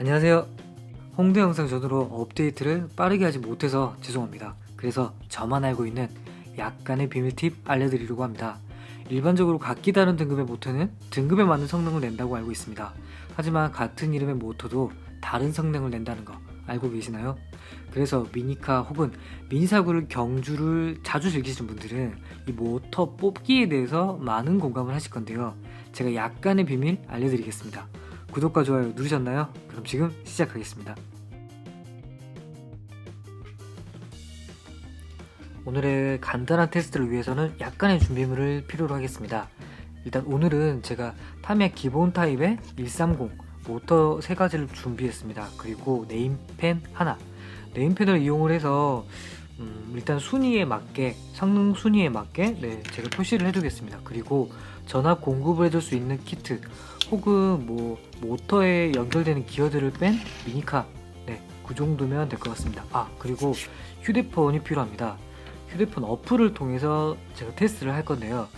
안녕하세요. 홍대 영상 전으로 업데이트를 빠르게 하지 못해서 죄송합니다. 그래서 저만 알고 있는 약간의 비밀 팁 알려드리려고 합니다. 일반적으로 각기 다른 등급의 모터는 등급에 맞는 성능을 낸다고 알고 있습니다. 하지만 같은 이름의 모터도 다른 성능을 낸다는 거 알고 계시나요? 그래서 미니카 혹은 미니사구를 경주를 자주 즐기시는 분들은 이 모터 뽑기에 대해서 많은 공감을 하실 건데요. 제가 약간의 비밀 알려드리겠습니다. 구독과 좋아요 누르셨나요? 그럼 지금 시작하겠습니다. 오늘의 간단한 테스트를 위해서는 약간의 준비물을 필요로 하겠습니다. 일단 오늘은 제가 타미야 기본 타입의 130 모터 세 가지를 준비했습니다. 그리고 네임펜 하나. 네임펜을 이용을 해서 음, 일단 순위에 맞게 성능 순위에 맞게 네, 제가 표시를 해두겠습니다. 그리고 전압 공급을 해줄 수 있는 키트 혹은 뭐 모터에 연결되는 기어들을 뺀 미니카 네, 그 정도면 될 것 같습니다. 아 그리고 휴대폰이 필요합니다. 휴대폰 어플을 통해서 제가 테스트를 할 건데요.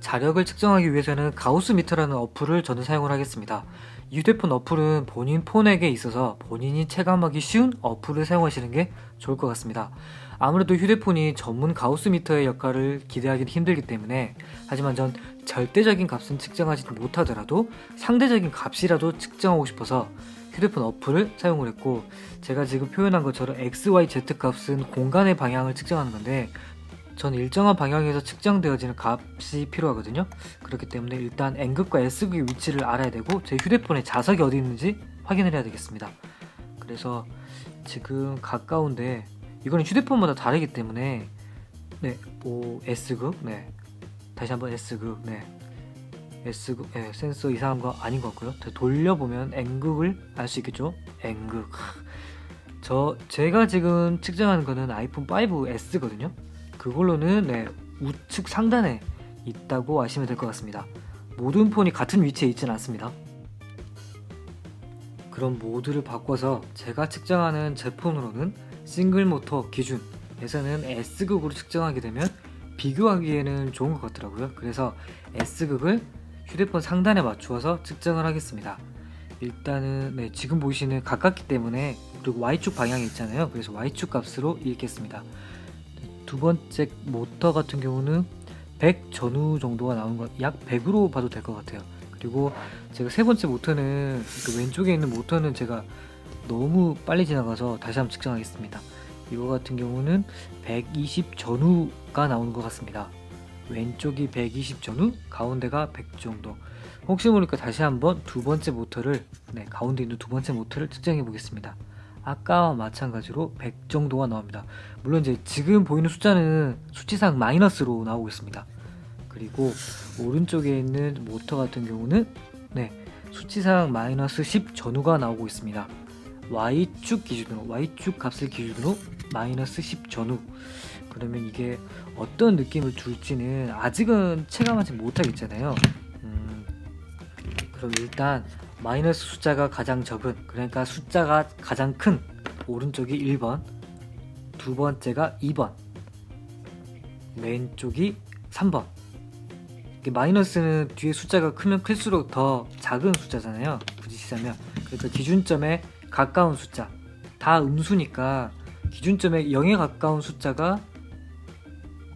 자력을 측정하기 위해서는 가우스 미터라는 어플을 저는 사용을 하겠습니다. 이 휴대폰 어플은 본인 폰에게 있어서 본인이 체감하기 쉬운 어플을 사용하시는 게 좋을 것 같습니다. 아무래도 휴대폰이 전문 가우스 미터의 역할을 기대하기는 힘들기 때문에 하지만 전 절대적인 값은 측정하지 못하더라도 상대적인 값이라도 측정하고 싶어서 휴대폰 어플을 사용을 했고 제가 지금 표현한 것처럼 x, y, z 값은 공간의 방향을 측정하는 건데 전 일정한 방향에서 측정되어지는 값이 필요하거든요. 그렇기 때문에 일단 N극과 S극의 위치를 알아야 되고 제 휴대폰에 자석이 어디 있는지 확인을 해야 되겠습니다. 그래서 지금 가까운데 이거는 휴대폰마다 다르기 때문에 네, 오 S극, 네, 다시 한번 S극, 네, S극, 네, 센서 이상한 거 아닌 것 같고요. 돌려보면 N극을 알 수 있겠죠? N극. 저 제가 지금 측정하는 거는 아이폰 5S거든요. 그걸로는 네, 우측 상단에 있다고 아시면 될 것 같습니다. 모든 폰이 같은 위치에 있지는 않습니다. 그럼 모드를 바꿔서 제가 측정하는 제 폰으로는 싱글 모터 기준에서는 S극으로 측정하게 되면 비교하기에는 좋은 것 같더라고요. 그래서 S극을 휴대폰 상단에 맞추어서 측정을 하겠습니다. 일단은 네, 지금 보시는 가깝기 때문에 그리고 Y축 방향이 있잖아요. 그래서 Y축 값으로 읽겠습니다. 두 번째 모터 같은 경우는 100 전후 정도가 나오는 것, 약 100으로 봐도 될 것 같아요. 그리고 제가 세 번째 모터는 그 왼쪽에 있는 모터는 제가 너무 빨리 지나가서 다시 한번 측정하겠습니다. 이거 같은 경우는 120 전후가 나오는 것 같습니다. 왼쪽이 120 전후, 가운데가 100 정도. 혹시 모르니까 다시 한번 두 번째 모터를 네, 가운데 있는 두 번째 모터를 측정해 보겠습니다. 아까와 마찬가지로 100 정도가 나옵니다. 물론 이제 지금 보이는 숫자는 수치상 마이너스로 나오고 있습니다. 그리고 오른쪽에 있는 모터 같은 경우는 네, 수치상 마이너스 10 전후가 나오고 있습니다. Y축 기준으로 Y축 값을 기준으로 마이너스 10 전후 그러면 이게 어떤 느낌을 줄지는 아직은 체감하지 못하겠잖아요. 음, 그럼 일단 마이너스 숫자가 가장 적은 그러니까 숫자가 가장 큰 오른쪽이 1번 두 번째가 2번 왼쪽이 3번. 이게 마이너스는 뒤에 숫자가 크면 클수록 더 작은 숫자잖아요 굳이 치자면. 그래서 기준점에 가까운 숫자 다 음수니까 기준점에 0에 가까운 숫자가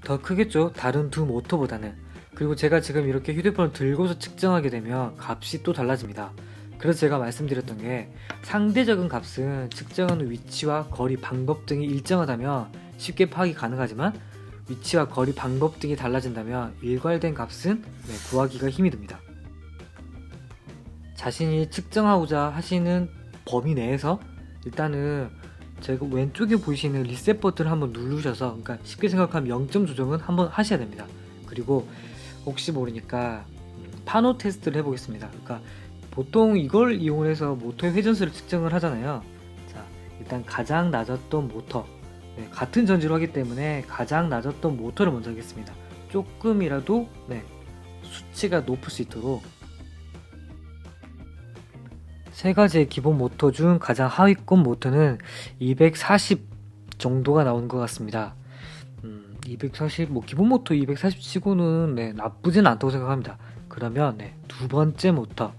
더 크겠죠 다른 두 모터보다는. 그리고 제가 지금 이렇게 휴대폰을 들고서 측정하게 되면 값이 또 달라집니다 그래서 제가 말씀드렸던 게 상대적인 값은 측정하는 위치와 거리 방법 등이 일정하다면 쉽게 파악이 가능하지만 위치와 거리 방법 등이 달라진다면 일괄된 값은 네, 구하기가 힘이 듭니다. 자신이 측정하고자 하시는 범위 내에서 일단은 제가 왼쪽에 보이시는 리셋 버튼을 한번 누르셔서 그러니까 쉽게 생각하면 0점 조정은 한번 하셔야 됩니다. 그리고 혹시 모르니까 파노 테스트를 해보겠습니다. 그러니까 보통 이걸 이용해서 모터의 회전수를 측정을 하잖아요. 자, 일단 가장 낮았던 모터. 네, 같은 전지로 하기 때문에 가장 낮았던 모터를 먼저 하겠습니다. 조금이라도 네, 수치가 높을 수 있도록 세 가지의 기본 모터 중 가장 하위권 모터는 240 정도가 나오는 것 같습니다. 음, 240, 뭐 기본 모터 240 치고는 네, 나쁘진 않다고 생각합니다. 그러면 네, 두 번째 모터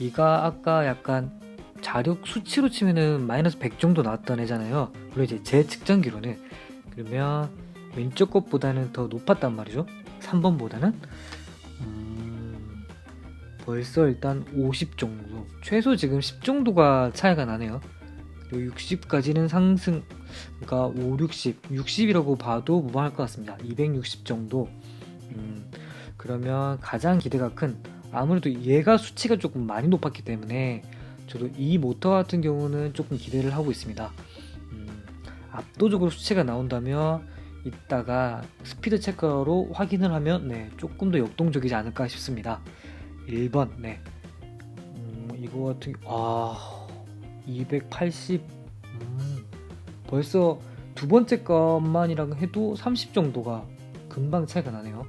이가 아까 약간 자력 수치로 치면은 마이너스 100 정도 나왔던 애잖아요. 물론 이제 제 측정기로는 그러면 왼쪽 것보다는 더 높았단 말이죠. 3번보다는 음, 벌써 일단 50 정도 최소 지금 10 정도가 차이가 나네요. 그리고 60까지는 상승 그러니까 5, 60, 60이라고 봐도 무방할 것 같습니다. 260 정도. 음, 그러면 가장 기대가 큰 아무래도 얘가 수치가 조금 많이 높았기 때문에 저도 이 모터 같은 경우는 조금 기대를 하고 있습니다. 음, 압도적으로 수치가 나온다면 이따가 스피드 체커로 확인을 하면 네, 조금 더 역동적이지 않을까 싶습니다. 1번 네. 음, 이거 같은 아 280. 음, 벌써 두 번째 것만이랑 해도 30 정도가 금방 차이가 나네요.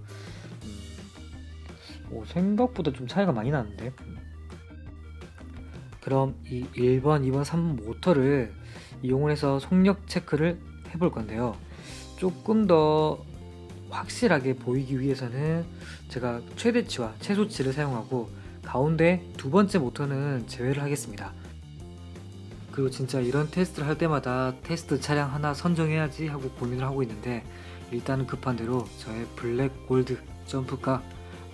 음, 오, 생각보다 좀 차이가 많이 나는데. 그럼 이 1번, 2번, 3번 모터를 이용을 해서 속력 체크를 해볼 건데요. 조금 더 확실하게 보이기 위해서는 제가 최대치와 최소치를 사용하고 가운데 두 번째 모터는 제외를 하겠습니다. 그리고 진짜 이런 테스트를 할 때마다 테스트 차량 하나 선정해야지 하고 고민을 하고 있는데 일단은 급한 대로 저의 블랙 골드 점프카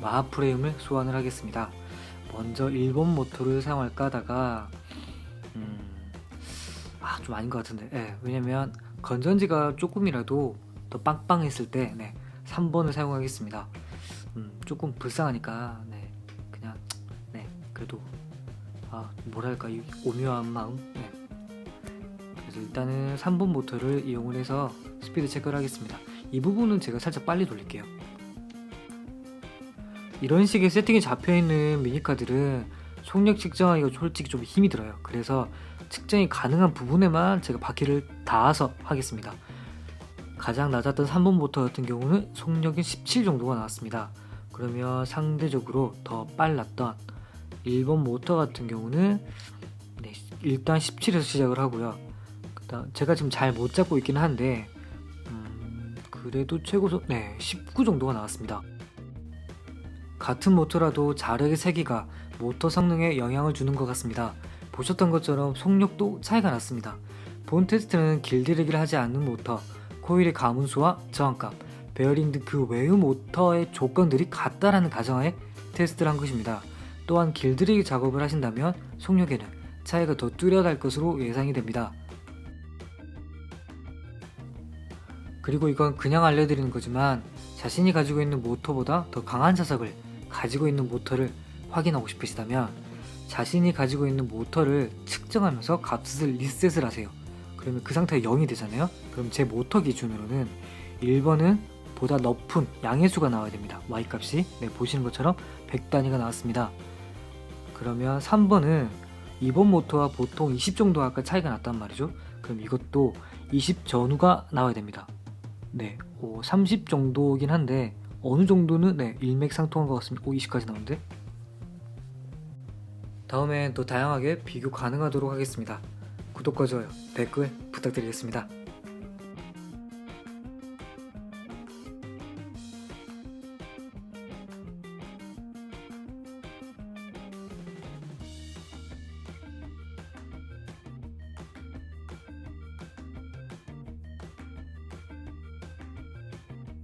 마하 프레임을 소환을 하겠습니다. 먼저 1번 모터를 사용할까 하다가 음, 아, 좀 아닌 것 같은데. 예, 왜냐면 건전지가 조금이라도 더 빵빵했을 때 네, 3번을 사용하겠습니다. 음, 조금 불쌍하니까 네, 그냥 네, 그래도 아, 뭐랄까 이 오묘한 마음. 네. 그래서 일단은 3번 모터를 이용을 해서 스피드 체크를 하겠습니다. 이 부분은 제가 살짝 빨리 돌릴게요. 이런 식의 세팅이 잡혀 있는 미니카들은 속력 측정하기가 솔직히 좀 힘이 들어요. 그래서 측정이 가능한 부분에만 제가 바퀴를 닿아서 하겠습니다. 가장 낮았던 3번 모터 같은 경우는 속력이 17 정도가 나왔습니다. 그러면 상대적으로 더 빨랐던 1번 모터 같은 경우는 네, 일단 17에서 시작을 하고요. 제가 지금 잘 못 잡고 있긴 한데 음, 그래도 최고 속 네, 19 정도가 나왔습니다. 같은 모터라도 자력의 세기가 모터 성능에 영향을 주는 것 같습니다. 보셨던 것처럼 속력도 차이가 났습니다. 본 테스트는 길들이기를 하지 않는 모터, 코일의 가문수와 저항값, 베어링 등 그 외의 모터의 조건들이 같다라는 가정하에 테스트를 한 것입니다. 또한 길들이기 작업을 하신다면 속력에는 차이가 더 뚜렷할 것으로 예상이 됩니다. 그리고 이건 그냥 알려드리는 거지만 자신이 가지고 있는 모터보다 더 강한 자석을 가지고 있는 모터를 확인하고 싶으시다면 자신이 가지고 있는 모터를 측정하면서 값을 리셋을 하세요. 그러면 그 상태가 0이 되잖아요. 그럼 제 모터 기준으로는 1번은 보다 높은 양의 수가 나와야 됩니다. y 값이 네, 보시는 것처럼 100단위가 나왔습니다. 그러면 3번은 2번 모터와 보통 20 정도 아까 차이가 났단 말이죠. 그럼 이것도 20 전후가 나와야 됩니다. 네, 오, 30 정도긴 한데 어느 정도는 네, 일맥상통한 것 같습니다. 오, 20까지 나오는데. 다음엔 더 다양하게 비교 가능하도록 하겠습니다. 구독과 좋아요, 댓글 부탁드리겠습니다.